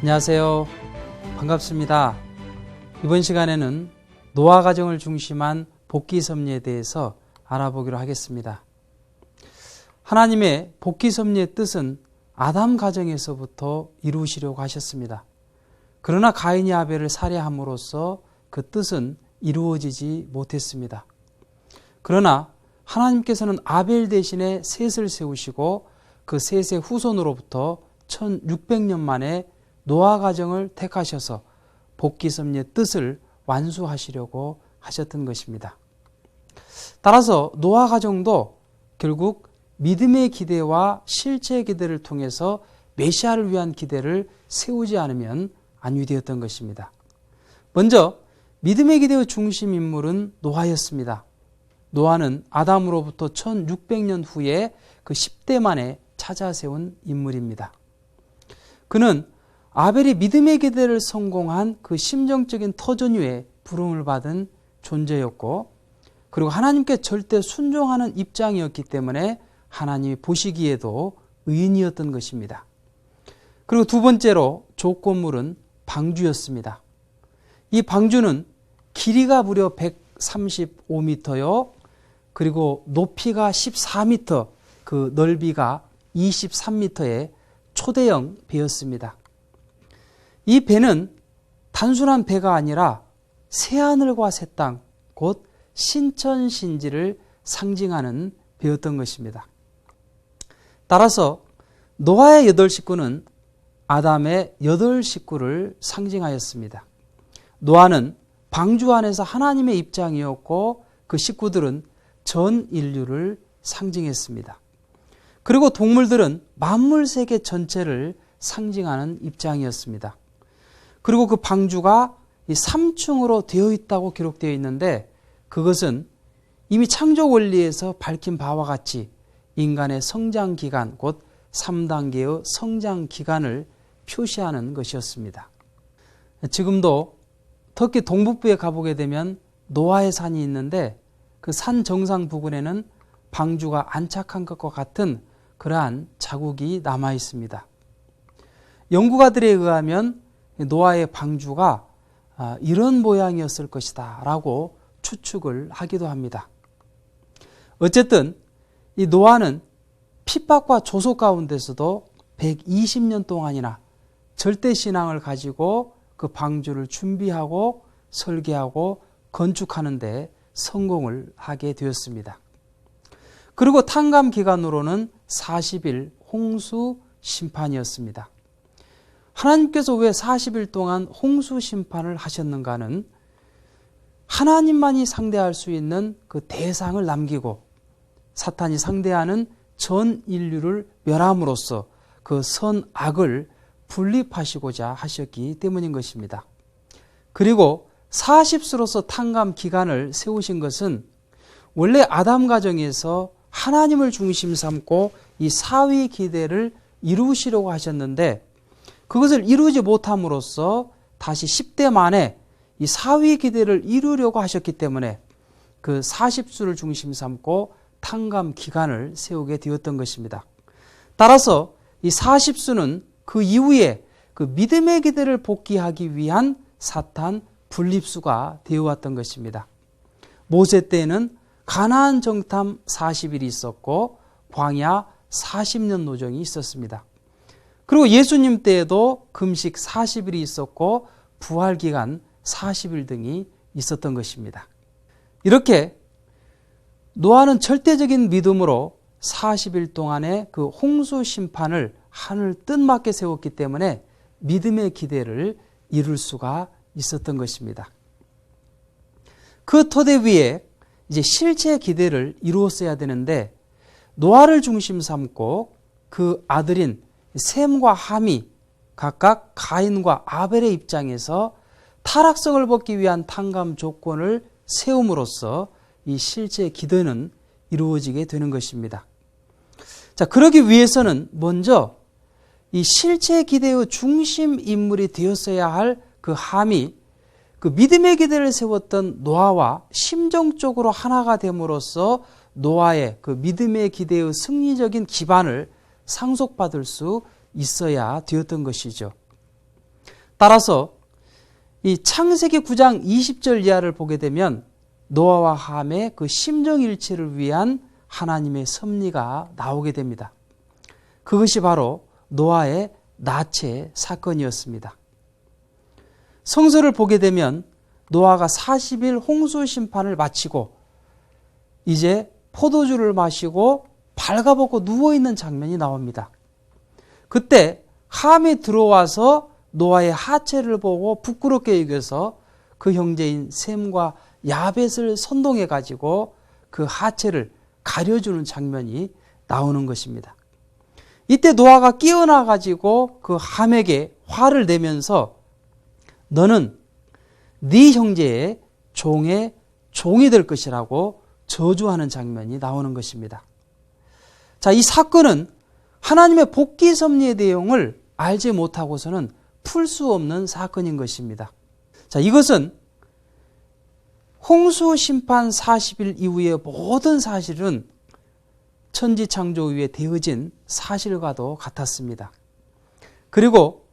안녕하세요. 반갑습니다. 이번 시간에는 노화 과정을 중심한 복귀 섭리에 대해서 알아보기로 하겠습니다. 하나님의 복귀 섭리의 뜻은 아담 가정에서부터 이루시려고 하셨습니다. 그러나 가인이 아벨을 살해함으로써 그 뜻은 이루어지지 못했습니다. 그러나 하나님께서는 아벨 대신에 셋을 세우시고 그 셋의 후손으로부터 1600년 만에 노아 가정을 택하셔서 복귀 섭리의 뜻을 완수하시려고 하셨던 것입니다. 따라서 노아 가정도 결국 믿음의 기대와 실제 기대를 통해서 메시아를 위한 기대를 세우지 않으면 안위되었던 것입니다. 먼저 믿음의 기대의 중심 인물은 노아였습니다. 노아는 아담으로부터 1600년 후에 그 10대 만에 찾아 세운 인물입니다. 그는 아벨이 믿음의 기대를 성공한 그 심정적인 터전 위에 부름을 받은 존재였고 그리고 하나님께 절대 순종하는 입장이었기 때문에 하나님이 보시기에도 의인이었던 것입니다. 그리고 두 번째로 조건물은 방주였습니다. 이 방주는 길이가 무려 135m요. 그리고 높이가 14m, 그 넓이가 23m의 초대형 배였습니다. 이 배는 단순한 배가 아니라 새하늘과 새 땅, 곧 신천신지를 상징하는 배였던 것입니다. 따라서 노아의 여덟 식구는 아담의 여덟 식구를 상징하였습니다. 노아는 방주 안에서 하나님의 입장이었고 그 식구들은 전 인류를 상징했습니다. 그리고 동물들은 만물 세계 전체를 상징하는 입장이었습니다. 그리고 그 방주가 3층으로 되어 있다고 기록되어 있는데 그것은 이미 창조 원리에서 밝힌 바와 같이 인간의 성장 기간, 곧 3단계의 성장 기간을 표시하는 것이었습니다. 지금도 터키 동북부에 가보게 되면 노아의 산이 있는데 그 산 정상 부근에는 방주가 안착한 것과 같은 그러한 자국이 남아 있습니다. 연구가들에 의하면 노아의 방주가 아, 이런 모양이었을 것이다 라고 추측을 하기도 합니다. 어쨌든 이 노아는 핍박과 조소 가운데서도 120년 동안이나 절대 신앙을 가지고 그 방주를 준비하고 설계하고 건축하는데 성공을 하게 되었습니다. 그리고 탕감 기간으로는 40일 홍수 심판이었습니다. 하나님께서 왜 40일 동안 홍수 심판을 하셨는가는 하나님만이 상대할 수 있는 그 대상을 남기고 사탄이 상대하는 전 인류를 멸함으로써 그 선악을 분립하시고자 하셨기 때문인 것입니다. 그리고 40수로서 탕감 기간을 세우신 것은 원래 아담 가정에서 하나님을 중심 삼고 이 사위 기대를 이루시려고 하셨는데 그것을 이루지 못함으로써 다시 10대 만에 이 사위 기대를 이루려고 하셨기 때문에 그 40수를 중심 삼고 탕감 기간을 세우게 되었던 것입니다. 따라서 이 40수는 그 이후에 그 믿음의 기대를 복귀하기 위한 사탄 분립수가 되어 왔던 것입니다. 모세 때에는 가나안 정탐 40일이 있었고 광야 40년 노정이 있었습니다. 그리고 예수님 때에도 금식 40일이 있었고 부활 기간 40일 등이 있었던 것입니다. 이렇게 노아는 절대적인 믿음으로 40일 동안의 그 홍수 심판을 하늘 뜻맞게 세웠기 때문에 믿음의 기대를 이룰 수가 있었던 것입니다. 그 토대 위에 이제 실제 기대를 이루었어야 되는데 노아를 중심 삼고 그 아들인 셈과 함이 각각 가인과 아벨의 입장에서 타락성을 벗기 위한 탕감 조건을 세움으로써 이 실제 기도는 이루어지게 되는 것입니다. 자, 그러기 위해서는 먼저 이 실제 기대의 중심 인물이 되었어야 할 그 함이 그 믿음의 기대를 세웠던 노아와 심정적으로 하나가 됨으로써 노아의 그 믿음의 기대의 승리적인 기반을 상속받을 수 있어야 되었던 것이죠. 따라서 이 창세기 9장 20절 이하를 보게 되면 노아와 함의 그 심정일치를 위한 하나님의 섭리가 나오게 됩니다. 그것이 바로 노아의 나체 사건이었습니다. 성서를 보게 되면 노아가 40일 홍수 심판을 마치고 이제 포도주를 마시고 발가벗고 누워있는 장면이 나옵니다. 그때 함이 들어와서 노아의 하체를 보고 부끄럽게 여겨서 그 형제인 셈과 야벳을 선동해 가지고 그 하체를 가려주는 장면이 나오는 것입니다. 이때 노아가 깨어나 가지고 그 함에게 화를 내면서 너는 네 형제의 종의 종이 될 것이라고 저주하는 장면이 나오는 것입니다. 자, 이 사건은 하나님의 복귀 섭리의 내용을 알지 못하고서는 풀 수 없는 사건인 것입니다. 자, 이것은 홍수 심판 40일 이후의 모든 사실은 천지 창조 위에 되어진 사실과도 같았습니다. 그리고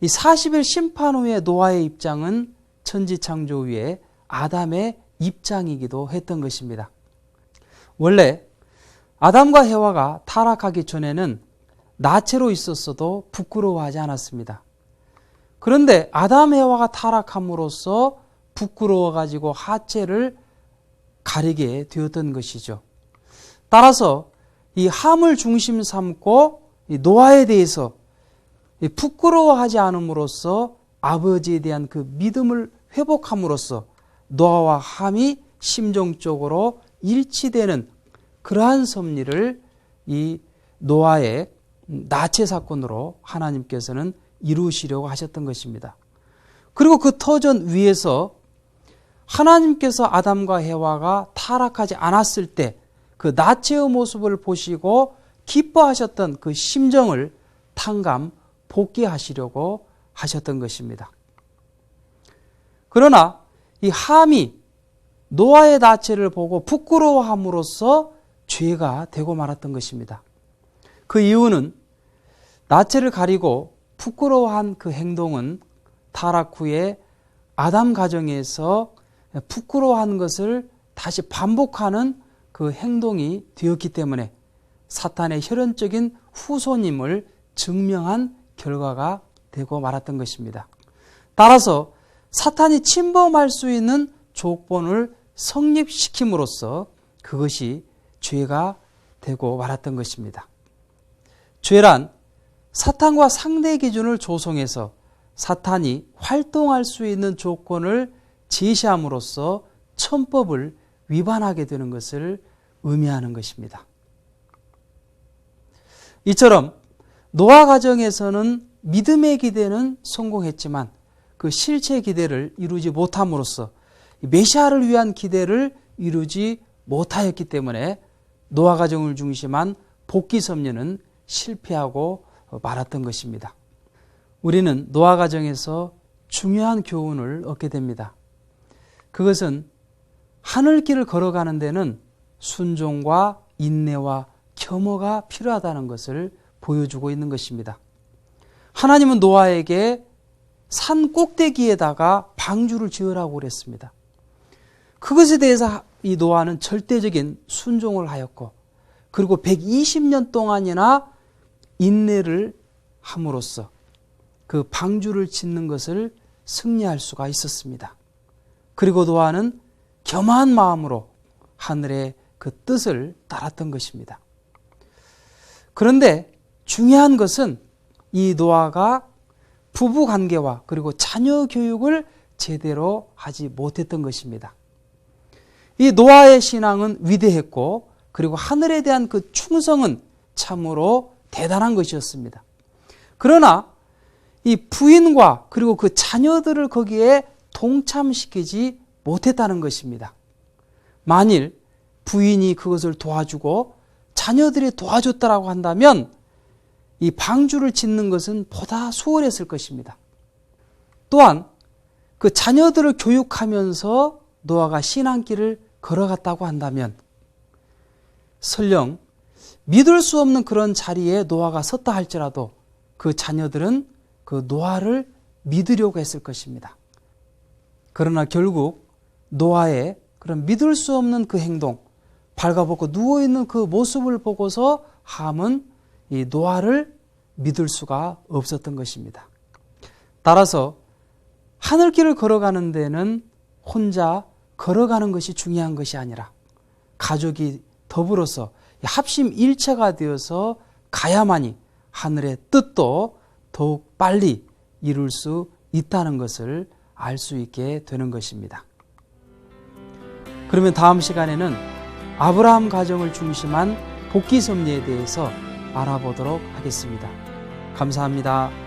이 40일 심판 후에 노아의 입장은 천지 창조 위에 아담의 입장이기도 했던 것입니다. 원래 아담과 해와가 타락하기 전에는 나체로 있었어도 부끄러워하지 않았습니다. 그런데 아담 해와가 타락함으로써 부끄러워 가지고 하체를 가리게 되었던 것이죠. 따라서 이 함을 중심 삼고 노아에 대해서 부끄러워하지 않음으로써 아버지에 대한 그 믿음을 회복함으로써 노아와 함이 심정적으로 일치되는 그러한 섭리를 이 노아의 나체 사건으로 하나님께서는 이루시려고 하셨던 것입니다. 그리고 그 터전 위에서 하나님께서 아담과 해와가 타락하지 않았을 때 그 나체의 모습을 보시고 기뻐하셨던 그 심정을 탕감 복귀하시려고 하셨던 것입니다. 그러나 이 함이 노아의 나체를 보고 부끄러워함으로써 죄가 되고 말았던 것입니다. 그 이유는 나체를 가리고 부끄러워한 그 행동은 타락 후에 아담 가정에서 부끄러워한 것을 다시 반복하는 그 행동이 되었기 때문에 사탄의 혈연적인 후손임을 증명한 결과가 되고 말았던 것입니다. 따라서 사탄이 침범할 수 있는 조건을 성립시킴으로써 그것이 죄가 되고 말았던 것입니다. 죄란 사탄과 상대 기준을 조성해서 사탄이 활동할 수 있는 조건을 제시함으로써 천법을 위반하게 되는 것을 의미하는 것입니다. 이처럼 노아 가정에서는 믿음의 기대는 성공했지만 그 실체 기대를 이루지 못함으로써 메시아를 위한 기대를 이루지 못하였기 때문에 노아 가정을 중심한 복귀 섭리는 실패하고 말았던 것입니다. 우리는 노아 가정에서 중요한 교훈을 얻게 됩니다. 그것은 하늘길을 걸어가는 데는 순종과 인내와 겸허가 필요하다는 것을 보여주고 있는 것입니다. 하나님은 노아에게 산 꼭대기에다가 방주를 지으라고 그랬습니다. 그것에 대해서 이 노아는 절대적인 순종을 하였고 그리고 120년 동안이나 인내를 함으로써 그 방주를 짓는 것을 승리할 수가 있었습니다. 그리고 노아는 겸한 마음으로 하늘의 그 뜻을 따랐던 것입니다. 그런데 중요한 것은 이 노아가 부부 관계와 그리고 자녀 교육을 제대로 하지 못했던 것입니다. 이 노아의 신앙은 위대했고 그리고 하늘에 대한 그 충성은 참으로 대단한 것이었습니다. 그러나 이 부인과 그리고 그 자녀들을 거기에 동참시키지 못했다는 것입니다. 만일 부인이 그것을 도와주고 자녀들이 도와줬다라고 한다면 이 방주를 짓는 것은 보다 수월했을 것입니다. 또한 그 자녀들을 교육하면서 노아가 신앙길을 걸어갔다고 한다면 설령 믿을 수 없는 그런 자리에 노아가 섰다 할지라도 그 자녀들은 그 노아를 믿으려고 했을 것입니다. 그러나 결국 노아의 그런 믿을 수 없는 그 행동, 발가벗고 누워있는 그 모습을 보고서 함은 이 노아를 믿을 수가 없었던 것입니다. 따라서 하늘길을 걸어가는 데는 혼자 걸어가는 것이 중요한 것이 아니라 가족이 더불어서 합심 일체가 되어서 가야만이 하늘의 뜻도 더욱 빨리 이룰 수 있다는 것을 알 수 있게 되는 것입니다. 그러면 다음 시간에는 아브라함 가정을 중심한 복귀 섭리에 대해서 알아보도록 하겠습니다. 감사합니다.